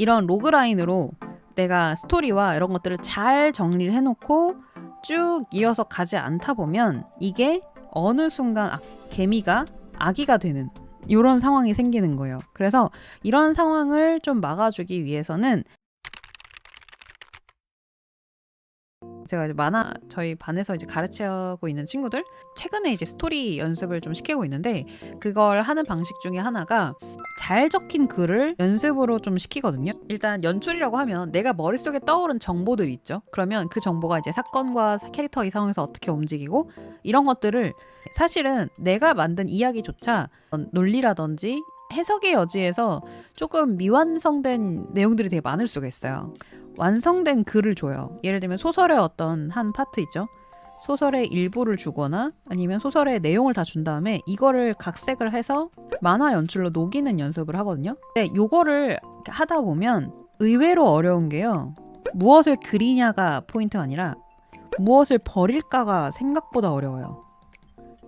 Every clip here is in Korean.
이런 로그라인으로 내가 스토리와 이런 것들을 잘 정리를 해놓고 쭉 이어서 가지 않다 보면 이게 어느 순간 아, 개미가 아기가 되는 이런 상황이 생기는 거예요. 그래서 이런 상황을 좀 막아주기 위해서는 제가 이제 만화 저희 반에서 이제 가르치고 있는 친구들 최근에 이제 스토리 연습을 좀 시키고 있는데 그걸 하는 방식 중에 하나가 잘 적힌 글을 연습으로 좀 시키거든요. 일단 연출이라고 하면 내가 머릿속에 떠오른 정보들이 있죠. 그러면 그 정보가 이제 사건과 캐릭터 이 상황에서 어떻게 움직이고 이런 것들을 사실은 내가 만든 이야기조차 논리라든지 해석의 여지에서 조금 미완성된 내용들이 되게 많을 수가 있어요. 완성된 글을 줘요. 예를 들면 소설의 어떤 한 파트 있죠. 소설의 일부를 주거나 아니면 소설의 내용을 다 준 다음에 이거를 각색을 해서 만화 연출로 녹이는 연습을 하거든요. 근데 요거를 하다 보면 의외로 어려운 게요. 무엇을 그리냐가 포인트가 아니라 무엇을 버릴까가 생각보다 어려워요.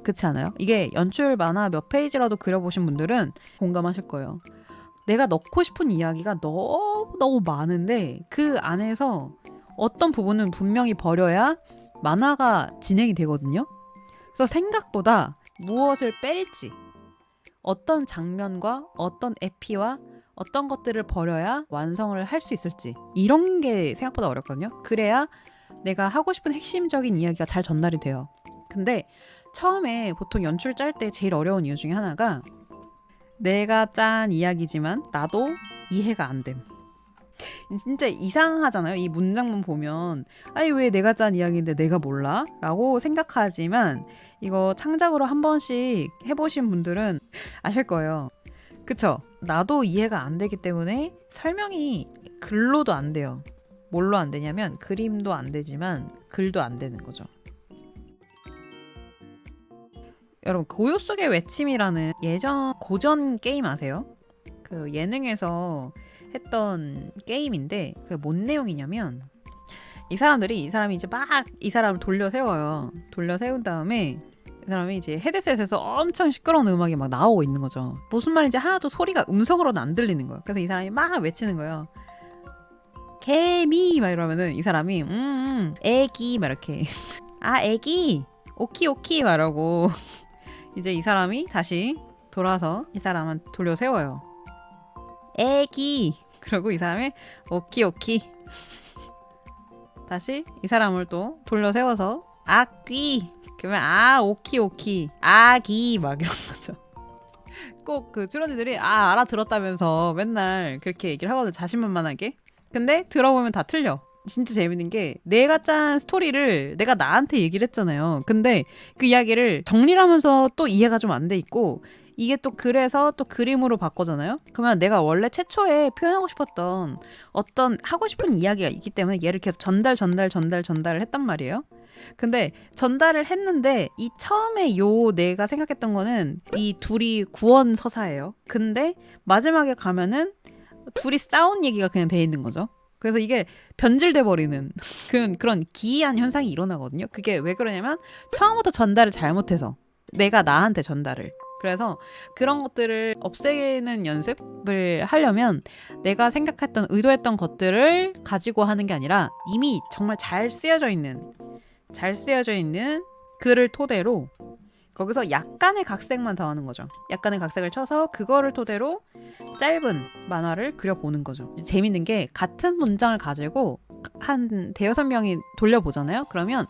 그렇지 않아요? 이게 연출 만화 몇 페이지라도 그려보신 분들은 공감하실 거예요. 내가 넣고 싶은 이야기가 너무 너무 많은데 그 안에서 어떤 부분은 분명히 버려야 만화가 진행이 되거든요. 그래서 생각보다 무엇을 뺄지, 어떤 장면과 어떤 에피와 어떤 것들을 버려야 완성을 할 수 있을지 이런 게 생각보다 어렵거든요. 그래야 내가 하고 싶은 핵심적인 이야기가 잘 전달이 돼요. 근데 처음에 보통 연출 짤 때 제일 어려운 이유 중에 하나가 내가 짠 이야기지만 나도 이해가 안 됨. 진짜 이상하잖아요. 이 문장만 보면 아니 왜 내가 짠 이야기인데 내가 몰라? 라고 생각하지만 이거 창작으로 한 번씩 해보신 분들은 아실 거예요. 그쵸? 나도 이해가 안 되기 때문에 설명이 글로도 안 돼요. 뭘로 안 되냐면 그림도 안 되지만 글도 안 되는 거죠. 여러분 고요 속의 외침이라는 예전 고전 게임 아세요? 그 예능에서 했던 게임인데 그게 뭔 내용이냐면 이 사람들이 이 사람이 이제 막 이 사람을 돌려 세워요. 돌려 세운 다음에 이 사람이 이제 헤드셋에서 엄청 시끄러운 음악이 막 나오고 있는 거죠. 무슨 말인지 하나도 소리가 음성으로는 안 들리는 거예요. 그래서 이 사람이 막 외치는 거예요. 개미 막 이러면은 이 사람이 음, 음 애기 막 이렇게 아 애기 오키 오키 말하고 이제 이 사람이 다시 돌아서 이 사람을 돌려 세워요. 애기. 그리고 이 사람이 오키 오키. 다시 이 사람을 또 돌려 세워서 아귀. 그러면 아 오키 오키. 아기 막 이런 거죠. 꼭그 트로디들이 아 알아들었다면서 맨날 그렇게 얘기를 하거든 자신만만하게. 근데 들어보면 다 틀려. 진짜 재밌는 게 내가 짠 스토리를 내가 나한테 얘기를 했잖아요. 근데 그 이야기를 정리를 하면서 또 이해가 좀 안 돼 있고 이게 또 그래서 또 그림으로 바꿔잖아요. 그러면 내가 원래 최초에 표현하고 싶었던 어떤 하고 싶은 이야기가 있기 때문에 얘를 계속 전달 전달 전달 전달을 했단 말이에요. 근데 전달을 했는데 이 처음에 요 내가 생각했던 거는 이 둘이 구원 서사예요. 근데 마지막에 가면은 둘이 싸운 얘기가 그냥 돼 있는 거죠. 그래서 이게 변질돼 버리는 그런 그런 기이한 현상이 일어나거든요. 그게 왜 그러냐면 처음부터 전달을 잘못해서 내가 나한테 전달을 그래서 그런 것들을 없애는 연습을 하려면 내가 생각했던 의도했던 것들을 가지고 하는 게 아니라 이미 정말 잘 쓰여져 있는 잘 쓰여져 있는 글을 토대로 거기서 약간의 각색만 더하는 거죠. 약간의 각색을 쳐서 그거를 토대로 짧은 만화를 그려보는 거죠. 재밌는 게 같은 문장을 가지고 한 대여섯 명이 돌려보잖아요. 그러면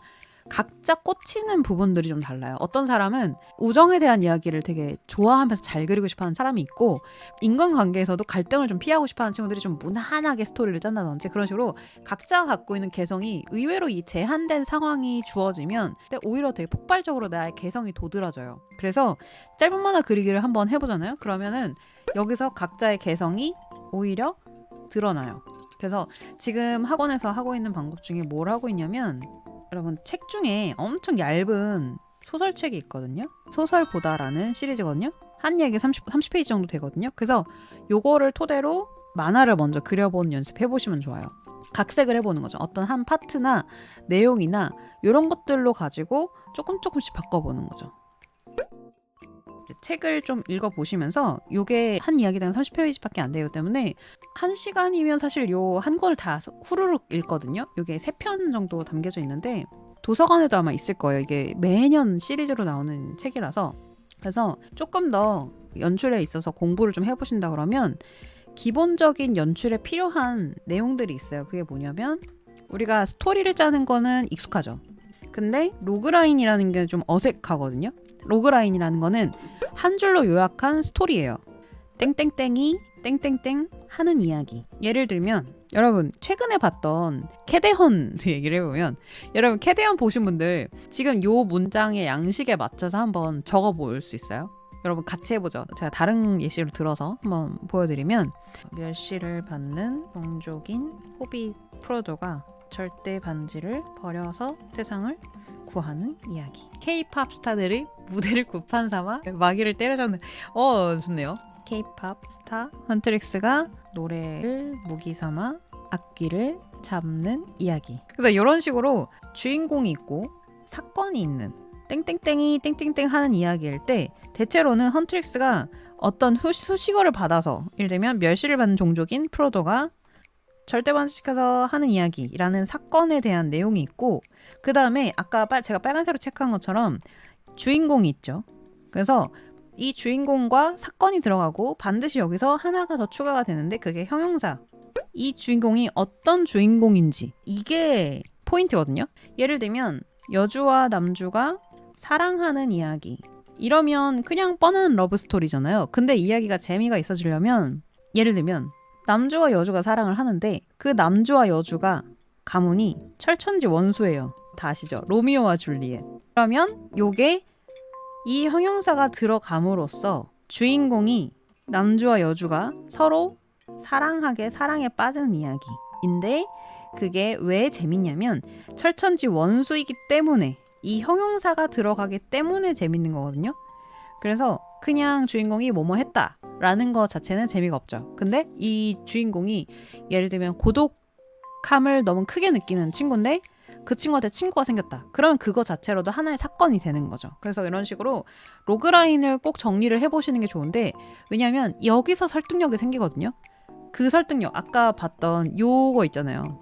각자 꽂히는 부분들이 좀 달라요. 어떤 사람은 우정에 대한 이야기를 되게 좋아하면서 잘 그리고 싶어 하는 사람이 있고, 인간관계에서도 갈등을 좀 피하고 싶어 하는 친구들이 좀 무난하게 스토리를 짠다든지 그런 식으로 각자가 갖고 있는 개성이 의외로 이 제한된 상황이 주어지면 오히려 되게 폭발적으로 나의 개성이 도드라져요. 그래서 짧은 만화 그리기를 한번 해보잖아요. 그러면은 여기서 각자의 개성이 오히려 드러나요. 그래서 지금 학원에서 하고 있는 방법 중에 뭘 하고 있냐면 여러분 책 중에 엄청 얇은 소설책이 있거든요. 소설 보다라는 시리즈거든요. 한 이야기 30, 30페이지 정도 되거든요. 그래서 요거를 토대로 만화를 먼저 그려보는 연습해 보시면 좋아요. 각색을 해보는 거죠. 어떤 한 파트나 내용이나 이런 것들로 가지고 조금 조금씩 바꿔보는 거죠. 책을 좀 읽어보시면서 요게 한 이야기당 30페이지밖에 안 되기 때문에 한 시간이면 사실 요한 권을 다 후루룩 읽거든요. 요게 세 편 정도 담겨져 있는데 도서관에도 아마 있을 거예요. 이게 매년 시리즈로 나오는 책이라서 그래서 조금 더 연출에 있어서 공부를 좀 해보신다 그러면 기본적인 연출에 필요한 내용들이 있어요. 그게 뭐냐면 우리가 스토리를 짜는 거는 익숙하죠. 근데 로그라인이라는 게 좀 어색하거든요. 로그라인이라는 거는 한 줄로 요약한 스토리예요. 땡땡땡이 땡땡땡 하는 이야기. 예를 들면 여러분 최근에 봤던 캐데헌 얘기를 해보면 여러분 캐데헌 보신 분들 지금 요 문장의 양식에 맞춰서 한번 적어볼 수 있어요? 여러분 같이 해보죠. 제가 다른 예시를 들어서 한번 보여드리면 멸시를 받는 종족인 호비 프로도가 절대 반지를 버려서 세상을 구하는 이야기. K-팝 스타들이 무대를 구판 삼아 마귀를 때려잡는. 어 좋네요. K-팝 스타 헌트릭스가 노래를 무기 삼아 악기를 잡는 이야기. 그래서 이런 식으로 주인공이 있고 사건이 있는 땡땡땡이 땡땡땡 하는 이야기일 때 대체로는 헌트릭스가 어떤 후, 수식어를 받아서 예를 들면 멸시를 받는 종족인 프로도가 절대 반지시켜서 하는 이야기라는 사건에 대한 내용이 있고 그 다음에 아까 빨, 제가 빨간색으로 체크한 것처럼 주인공이 있죠. 그래서 이 주인공과 사건이 들어가고 반드시 여기서 하나가 더 추가가 되는데 그게 형용사. 이 주인공이 어떤 주인공인지 이게 포인트거든요. 예를 들면 여주와 남주가 사랑하는 이야기. 이러면 그냥 뻔한 러브 스토리잖아요. 근데 이야기가 재미가 있어지려면 예를 들면 남주와 여주가 사랑을 하는데 그 남주와 여주가 가문이 철천지 원수예요. 다 아시죠? 로미오와 줄리엣. 그러면 요게 이 형용사가 들어감으로써 주인공이 남주와 여주가 서로 사랑하게 사랑에 빠지는 이야기인데 그게 왜 재밌냐면 철천지 원수이기 때문에 이 형용사가 들어가기 때문에 재밌는 거거든요. 그래서 그냥 주인공이 뭐뭐 했다 라는 거 자체는 재미가 없죠. 근데 이 주인공이 예를 들면 고독함을 너무 크게 느끼는 친구인데 그 친구한테 친구가 생겼다. 그러면 그거 자체로도 하나의 사건이 되는 거죠. 그래서 이런 식으로 로그라인을 꼭 정리를 해보시는 게 좋은데 왜냐하면 여기서 설득력이 생기거든요. 그 설득력 아까 봤던 요거 있잖아요.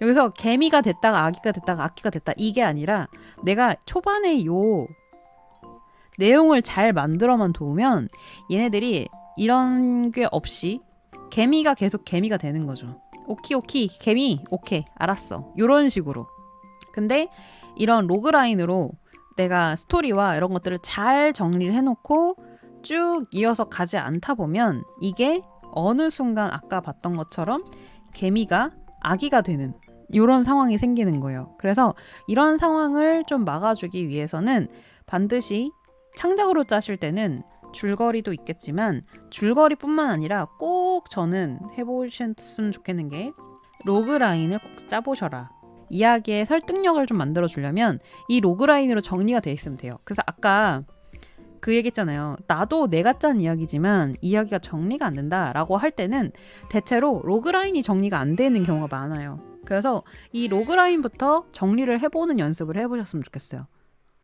여기서 개미가 됐다가 아기가 됐다가 악기가 됐다 이게 아니라 내가 초반에 요 내용을 잘 만들어만 놓으면 얘네들이 이런 게 없이 개미가 계속 개미가 되는 거죠. 오키 오키 개미 오케이 알았어 요런 식으로 근데 이런 로그라인으로 내가 스토리와 이런 것들을 잘 정리를 해놓고 쭉 이어서 가지 않다 보면 이게 어느 순간 아까 봤던 것처럼 개미가 아기가 되는 이런 상황이 생기는 거예요. 그래서 이런 상황을 좀 막아주기 위해서는 반드시 창작으로 짜실 때는 줄거리도 있겠지만 줄거리뿐만 아니라 꼭 저는 해보셨으면 좋겠는 게 로그 라인을 꼭 짜보셔라. 이야기의 설득력을 좀 만들어 주려면 이 로그 라인으로 정리가 돼 있으면 돼요. 그래서 아까 그 얘기했잖아요. 나도 내가 짠 이야기지만 이야기가 정리가 안 된다라고 할 때는 대체로 로그 라인이 정리가 안 되는 경우가 많아요. 그래서 이 로그 라인부터 정리를 해보는 연습을 해보셨으면 좋겠어요.